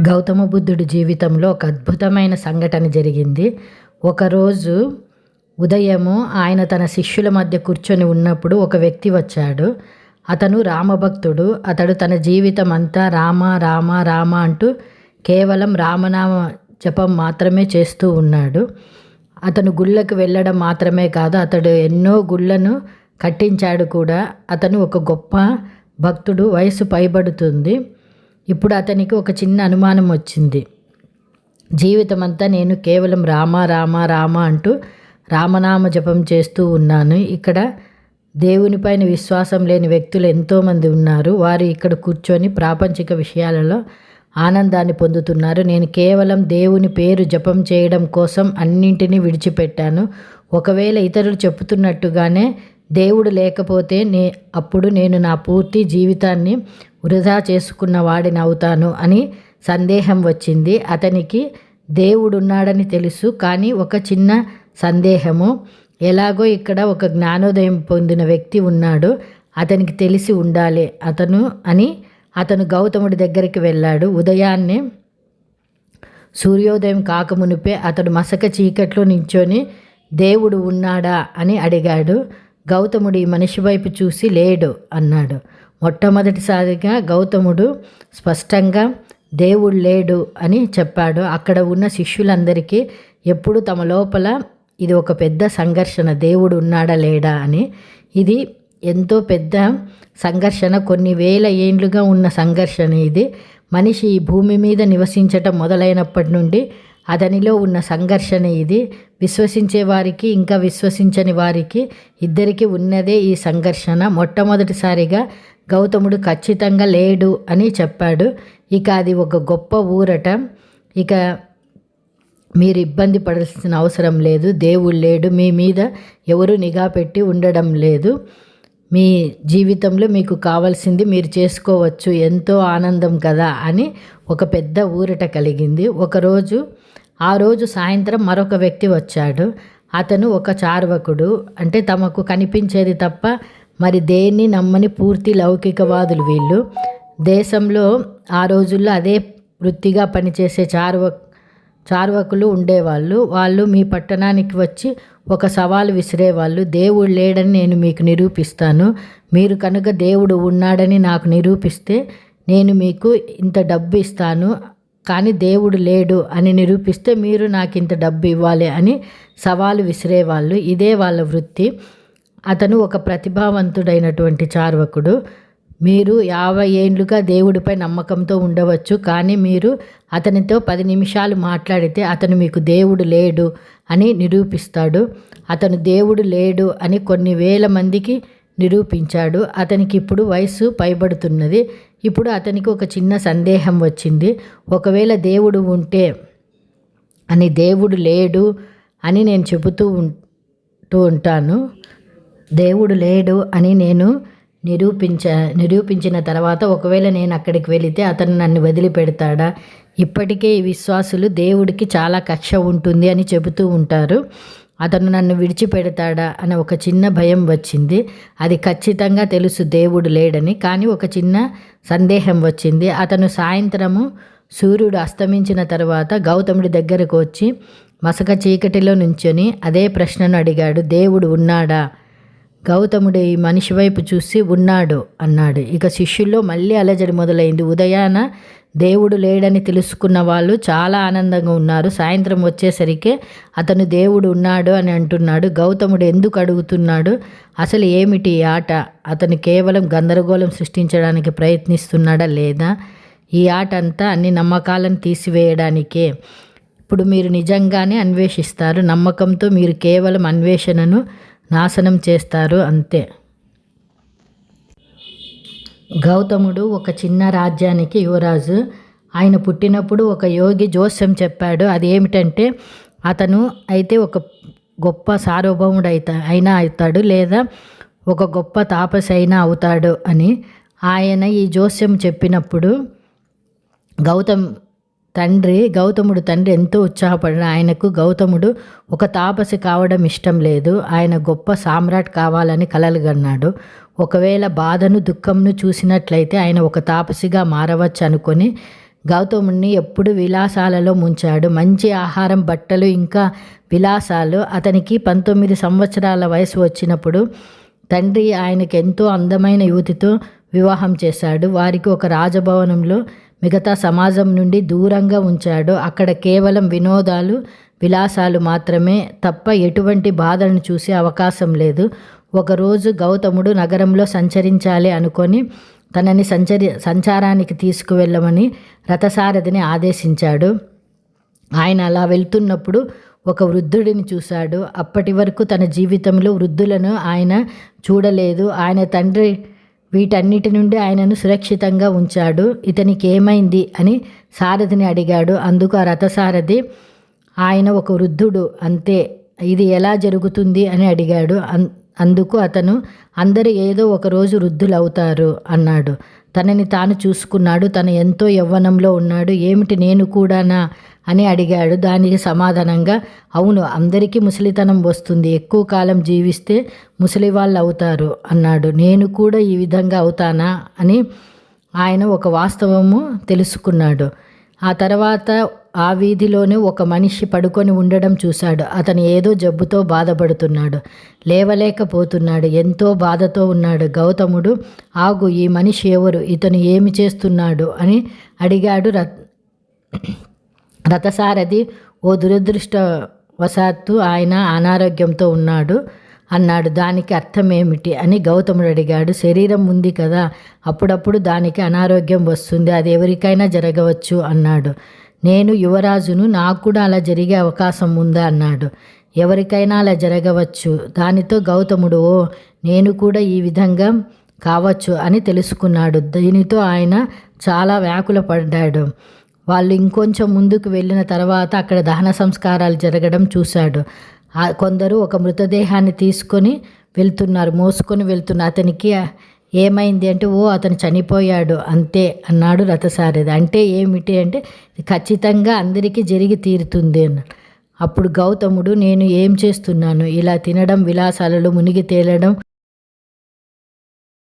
గౌతమ బుద్ధుడి జీవితంలో ఒక అద్భుతమైన సంఘటన జరిగింది. ఒకరోజు ఉదయము ఆయన తన శిష్యుల మధ్య కూర్చొని ఉన్నప్పుడు ఒక వ్యక్తి వచ్చాడు. అతను రామభక్తుడు. అతడు తన జీవితం అంతా రామ రామ రామ అంటూ కేవలం రామనామ జపం మాత్రమే చేస్తూ ఉన్నాడు. అతను గుళ్ళకు వెళ్ళడం మాత్రమే కాదు అతడు ఎన్నో గుళ్ళను కట్టించాడు కూడా. అతను ఒక గొప్ప భక్తుడు వయసు పైబడుతుంది. ఇప్పుడు అతనికి ఒక చిన్న అనుమానం వచ్చింది. జీవితం అంతా నేను కేవలం రామ రామ రామ అంటూ రామనామ జపం చేస్తూ ఉన్నాను. ఇక్కడ దేవునిపైన విశ్వాసం లేని వ్యక్తులు ఎంతోమంది ఉన్నారు. వారు ఇక్కడ కూర్చొని ప్రాపంచిక విషయాలలో ఆనందాన్ని పొందుతున్నారు. నేను కేవలం దేవుని పేరు జపం చేయడం కోసం అన్నింటినీ విడిచిపెట్టాను. ఒకవేళ ఇతరులు చెప్పుతున్నట్టుగానే దేవుడు లేకపోతే నే అప్పుడు నేను నా పూర్తి జీవితాన్ని వృధా చేసుకున్న వాడిని అవుతాను అని సందేహం వచ్చింది. అతనికి దేవుడున్నాడని తెలుసు కానీ ఒక చిన్న సందేహము. ఎలాగో ఇక్కడ ఒక జ్ఞానోదయం పొందిన వ్యక్తి ఉన్నాడు. అతనికి తెలిసి ఉండాలి అతను అని అతను గౌతముడి దగ్గరికి వెళ్ళాడు. ఉదయాన్నే సూర్యోదయం కాకమునిపే అతడు మసక చీకట్లో నించొని దేవుడు ఉన్నాడా అని అడిగాడు. గౌతముడు ఈ మనిషి వైపు చూసి లేడు అన్నాడు. మొట్టమొదటిసారిగా గౌతముడు స్పష్టంగా దేవుడు లేడు అని చెప్పాడు. అక్కడ ఉన్న శిష్యులందరికీ ఎప్పుడు తమ లోపల ఇది ఒక పెద్ద సంఘర్షణ దేవుడు ఉన్నాడా లేడా అని. ఇది ఎంతో పెద్ద సంఘర్షణ కొన్ని వేల ఏండ్లుగా ఉన్న సంఘర్షణ ఇది. మనిషి ఈ భూమి మీద నివసించటం మొదలైనప్పటి నుండి అతనిలో ఉన్న సంఘర్షణ ఇది. విశ్వసించే వారికి ఇంకా విశ్వసించని వారికి ఇద్దరికి ఉన్నదే ఈ సంఘర్షణ. మొట్టమొదటిసారిగా గౌతముడు ఖచ్చితంగా లేడు అని చెప్పాడు. ఇక అది ఒక గొప్ప ఊరట. ఇక మీరు ఇబ్బంది పడాల్సిన అవసరం లేదు. దేవుడు లేడు. మీ మీద ఎవరు నిఘా పెట్టి ఉండడం లేదు. మీ జీవితంలో మీకు కావాల్సింది మీరు చేసుకోవచ్చు. ఎంతో ఆనందం కదా అని ఒక పెద్ద ఊరట కలిగింది. ఒకరోజు ఆ రోజు సాయంత్రం మరొక వ్యక్తి వచ్చాడు. అతను ఒక చార్వకుడు. అంటే తమకు కనిపించేది తప్ప మరి దేన్ని నమ్మని పూర్తి లౌకికవాదులు వీళ్ళు? దేశంలో ఆ రోజుల్లో అదే వృత్తిగా పనిచేసే చార్వ చార్వకులు ఉండేవాళ్ళు. వాళ్ళు మీ పట్టణానికి వచ్చి ఒక సవాలు విసిరేవాళ్ళు. దేవుడు లేడని నేను మీకు నిరూపిస్తాను. మీరు కనుక దేవుడు ఉన్నాడని నాకు నిరూపిస్తే నేను మీకు ఇంత డబ్బు ఇస్తాను. కానీ దేవుడు లేడు అని నిరూపిస్తే మీరు నాకు ఇంత డబ్బు ఇవ్వాలి అని సవాలు విసిరేవాళ్ళు. ఇదే వాళ్ళ వృత్తి. అతను ఒక ప్రతిభావంతుడైనటువంటి చార్వకుడు. మీరు యాభై ఏండ్లుగా దేవుడిపై నమ్మకంతో ఉండవచ్చు కానీ మీరు అతనితో పది నిమిషాలు మాట్లాడితే అతను మీకు దేవుడు లేడు అని నిరూపిస్తాడు. అతను దేవుడు లేడు అని కొన్ని వేల మందికి నిరూపించాడు. అతనికి ఇప్పుడు వయసు పైబడుతున్నది. ఇప్పుడు అతనికి ఒక చిన్న సందేహం వచ్చింది. ఒకవేళ దేవుడు ఉంటే అని దేవుడు లేడు అని నేను చెబుతూ ఉంటూ ఉంటాను. దేవుడు లేడు అని నేను నిరూపించ నిరూపించిన తర్వాత ఒకవేళ నేను అక్కడికి వెళితే అతను నన్ను వదిలిపెడతాడా? ఇప్పటికే ఈ విశ్వాసులు దేవుడికి చాలా కక్ష ఉంటుంది అని చెబుతూ ఉంటారు. అతను నన్ను విడిచిపెడతాడా? అని ఒక చిన్న భయం వచ్చింది. అది ఖచ్చితంగా తెలుసు దేవుడు లేడని. కానీ ఒక చిన్న సందేహం వచ్చింది. అతను సాయంత్రము సూర్యుడు అస్తమించిన తర్వాత గౌతముడి దగ్గరకు వచ్చి మసక చీకటిలో నుంచొని అదే ప్రశ్నను అడిగాడు. దేవుడు ఉన్నాడా? గౌతముడు ఈ మనిషి వైపు చూసి ఉన్నాడు అన్నాడు. ఇక శిష్యుల్లో మళ్ళీ అలజడి మొదలైంది. ఉదయాన దేవుడు లేడని తెలుసుకున్న వాళ్ళు చాలా ఆనందంగా ఉన్నారు. సాయంత్రం వచ్చేసరికి అతను దేవుడు ఉన్నాడు అని అంటున్నాడు. గౌతముడు ఎందుకు అడుగుతున్నాడు? అసలు ఏమిటి ఈ ఆట? అతను కేవలం గందరగోళం సృష్టించడానికి ప్రయత్నిస్తున్నాడా లేదా? ఈ ఆట అంతా అన్ని నమ్మకాలను తీసివేయడానికే. ఇప్పుడు మీరు నిజంగానే అన్వేషిస్తారు. నమ్మకంతో మీరు కేవలం అన్వేషణను నాశనం చేస్తారు అంతే. గౌతముడు ఒక చిన్న రాజ్యానికి యువరాజు. ఆయన పుట్టినప్పుడు ఒక యోగి జోస్యం చెప్పాడు అది ఏమిటంటే అతను అయితే ఒక గొప్ప సార్వభౌముడు అయితా అయినా అవుతాడు లేదా ఒక గొప్ప తాపసి అయినా అవుతాడు అని ఆయన ఈ జోస్యం చెప్పినప్పుడు గౌతమ్ తండ్రి గౌతముడు తండ్రి ఎంతో ఉత్సాహపడిన ఆయనకు గౌతముడు ఒక తాపసి కావడం ఇష్టం లేదు. ఆయన గొప్ప సామ్రాట్ కావాలని కలలుగన్నాడు ఒకవేళ బాధను దుఃఖంను చూసినట్లయితే ఆయన ఒక తాపసిగా మారవచ్చు అనుకొని గౌతముణ్ణి ఎప్పుడు విలాసాలలో ముంచాడు. మంచి ఆహారం బట్టలు ఇంకా విలాసాలు. అతనికి పంతొమ్మిది సంవత్సరాల వయసు వచ్చినప్పుడు తండ్రి ఆయనకి ఎంతో అందమైన యువతితో వివాహం చేశాడు. వారికి ఒక రాజభవనంలో మిగతా సమాజం నుండి దూరంగా ఉంచాడు అక్కడ కేవలం వినోదాలు విలాసాలు మాత్రమే తప్ప ఎటువంటి బాధను చూసే అవకాశం లేదు. ఒకరోజు గౌతముడు నగరంలో సంచరించాలి అనుకొని తనని సంచరి సంచారానికి తీసుకువెళ్ళమని రథసారథిని ఆదేశించాడు. ఆయన అలా వెళ్తున్నప్పుడు ఒక వృద్ధుడిని చూశాడు. అప్పటి వరకు తన జీవితంలో వృద్ధులను ఆయన చూడలేదు. ఆయన తండ్రి వీటన్నిటి నుండి ఆయనను సురక్షితంగా ఉంచాడు. ఇతనికి ఏమైంది అని సారథిని అడిగాడు. అందుకు ఆ రథసారథి ఆయన ఒక వృద్ధుడు అంతే. ఇది ఎలా జరుగుతుంది అని అడిగాడు. అన్ అందుకు అతను అందరు ఏదో ఒకరోజు వృద్ధులవుతారు అన్నాడు. తనని తాను చూసుకున్నాడు. తను ఎంతో యవ్వనంలో ఉన్నాడు. ఏమిటి నేను కూడానా? అని అడిగాడు. దానికి సమాధానంగా అవును అందరికీ ముసలితనం వస్తుంది. ఎక్కువ కాలం జీవిస్తే ముసలి వాళ్ళు అవుతారు అన్నాడు. నేను కూడా ఈ విధంగా అవుతానా? అని ఆయన ఒక వాస్తవము తెలుసుకున్నాడు. ఆ తర్వాత ఆ వీధిలోనే ఒక మనిషి పడుకొని ఉండడం చూశాడు. అతను ఏదో జబ్బుతో బాధపడుతున్నాడు. లేవలేకపోతున్నాడు. ఎంతో బాధతో ఉన్నాడు. గౌతముడు ఆగు ఈ మనిషి ఎవరు? ఇతను ఏమి చేస్తున్నాడు? అని అడిగాడు రత్ రథసారథి ఓ దురదృష్టవశాత్తు ఆయన అనారోగ్యంతో ఉన్నాడు అన్నాడు. దానికి అర్థం ఏమిటి అని గౌతముడు అడిగాడు. శరీరం ఉంది కదా అప్పుడప్పుడు దానికి అనారోగ్యం వస్తుంది అది ఎవరికైనా జరగవచ్చు అన్నాడు. నేను యువరాజును నాకు కూడా అలా జరిగే అవకాశం ఉందా అన్నాడు. ఎవరికైనా అలా జరగవచ్చు. దానితో గౌతముడు ఓ నేను కూడా ఈ విధంగా కావచ్చు అని తెలుసుకున్నాడు. దీనితో ఆయన చాలా వ్యాకుల పడ్డాడు వాళ్ళు ఇంకొంచెం ముందుకు వెళ్ళిన తర్వాత అక్కడ దహన సంస్కారాలు జరగడం చూశాడు. కొందరు ఒక మృతదేహాన్ని తీసుకొని వెళ్తున్నారు మోసుకొని వెళ్తున్నారు. అతనికి ఏమైంది అంటే ఓ అతను చనిపోయాడు అంతే అన్నాడు రథసారథి. అంటే ఏమిటి అంటే ఖచ్చితంగా అందరికీ జరిగి తీరుతుంది అన్నాడు అప్పుడు గౌతముడు నేను ఏం చేస్తున్నాను? ఇలా తినడం విలాసాలలో మునిగి తేలడం